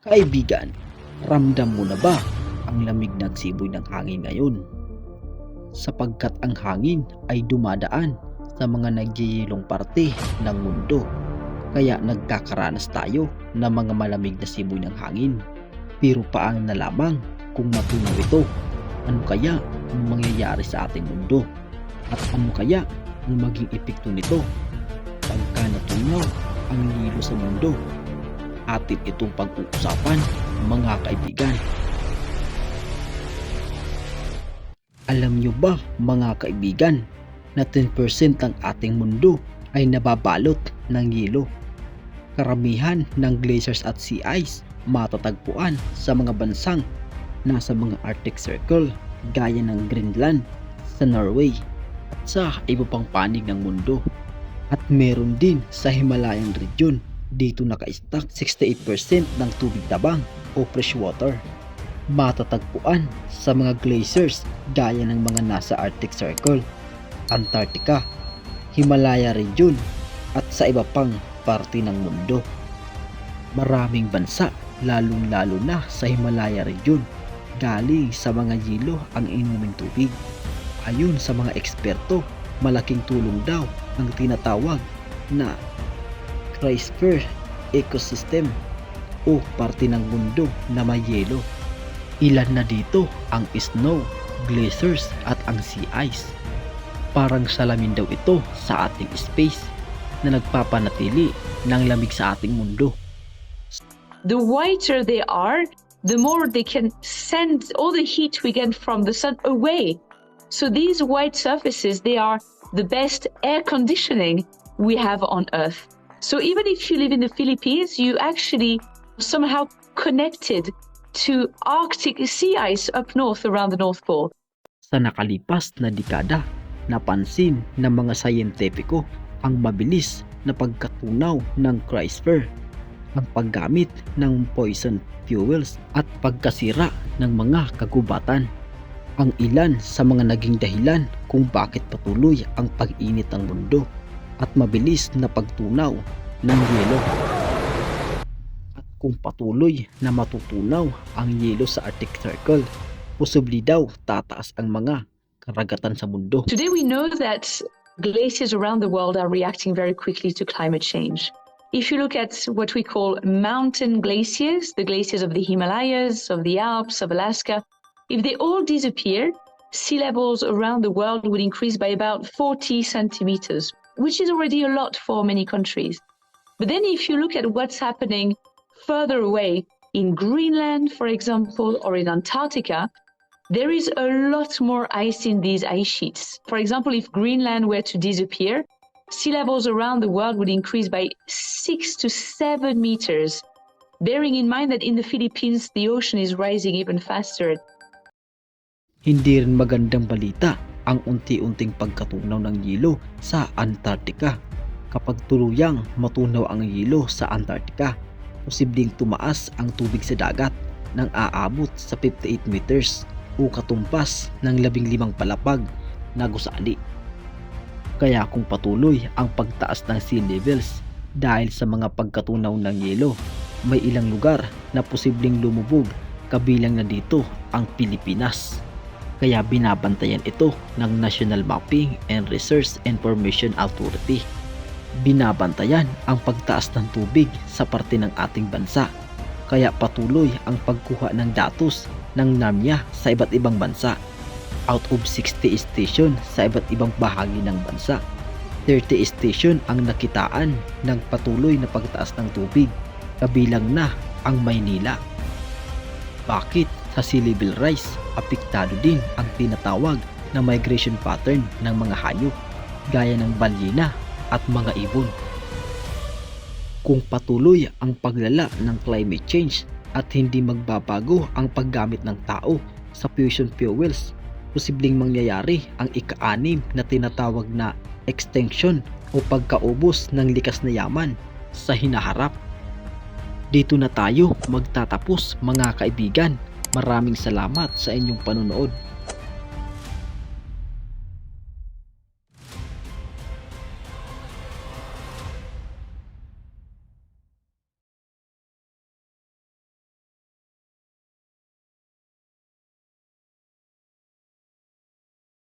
Kaibigan, ramdam mo na ba ang lamig ng siboy ng hangin ngayon? Sapagkat ang hangin ay dumadaan sa mga nagyayilong parte ng mundo. Kaya nagkakaranas tayo ng mga malamig na siboy ng hangin. Pero paano na lamang kung matunaw ito? Ano kaya ang mangyayari sa ating mundo? At ano kaya ang maging epekto nito? Pagka natunaw ang lilo sa mundo, atin itong pag-uusapan mga kaibigan. Alam nyo ba mga kaibigan na 10% ng ating mundo ay nababalot ng yelo? Karamihan ng glaciers at sea ice matatagpuan sa mga bansang nasa mga Arctic Circle gaya ng Greenland sa Norway at sa iba pang panig ng mundo. At meron din sa Himalayan region dito naka-stack 68% ng tubig tabang o freshwater. Matatagpuan sa mga glaciers gaya ng mga nasa Arctic Circle, Antarctica, Himalaya region at sa iba pang parte ng mundo. Maraming bansa lalong lalo na sa Himalaya region galing sa mga yelo ang inuming tubig. Ayon sa mga eksperto, malaking tulong daw ang tinatawag na Cryosphere ecosystem o parte ng mundo na may yelo. Ilan na dito ang snow, glaciers at ang sea ice. Parang salamin daw ito sa ating space na nagpapanatili ng lamig sa ating mundo. the whiter they are, the more they can send all the heat we get from the sun away. So these white surfaces, they are the best air conditioning we have on Earth. So even if you live in the Philippines, you actually somehow connected to Arctic sea ice up north around the North Pole. Sa nakalipas na dekada, napansin ng mga sayentipiko ang mabilis na pagkatunaw ng CRISPR, ang paggamit ng poison fuels at pagkasira ng mga kagubatan. Ang ilan sa mga naging dahilan kung bakit patuloy ang pag-init ng mundo at mabilis na pagtunaw ng yelo. At kung patuloy na matutunaw ang yelo sa Arctic Circle, posible daw tataas ang mga karagatan sa mundo. Today we know that glaciers around the world are reacting very quickly to climate change. If you look at what we call mountain glaciers, the glaciers of the Himalayas, of the Alps, of Alaska, if they all disappear, sea levels around the world would increase by about 40 centimeters, which is already a lot for many countries. But then if you look at what's happening further away in Greenland, for example, or in Antarctica, there is a lot more ice in these ice sheets. For example, if Greenland were to disappear, sea levels around the world would increase by six to seven meters. Bearing in mind that in the Philippines, the ocean is rising even faster. Hindi rin magandang balita ang unti-unting pagkatunaw ng yelo sa Antarctica. Kapag tuluyang matunaw ang yelo sa Antarctica, posibleng tumaas ang tubig sa dagat ng aabot sa 58 meters o katumpas ng 15 palapag na gusali. Kaya kung patuloy ang pagtaas ng sea levels dahil sa mga pagkatunaw ng yelo, may ilang lugar na posibleng lumubog kabilang na dito ang Pilipinas. Kaya binabantayan ito ng National Mapping and Research Information Authority. Binabantayan ang pagtaas ng tubig sa parte ng ating bansa. Kaya patuloy ang pagkuha ng datos ng NAMIA sa iba't ibang bansa. Out of 60 station sa iba't ibang bahagi ng bansa, 30 station ang nakitaan ng patuloy na pagtaas ng tubig, kabilang na ang Maynila. Bakit sa sea level rise, apektado din ang tinatawag na migration pattern ng mga hayop gaya ng balyena at mga ibon. Kung patuloy ang paglala ng climate change at hindi magbabago ang paggamit ng tao sa fusion fuels, posibleng mangyayari ang ika-anim na tinatawag na extinction o pagkaubos ng likas na yaman sa hinaharap. Dito na tayo magtatapos mga kaibigan. Maraming salamat sa inyong panonood.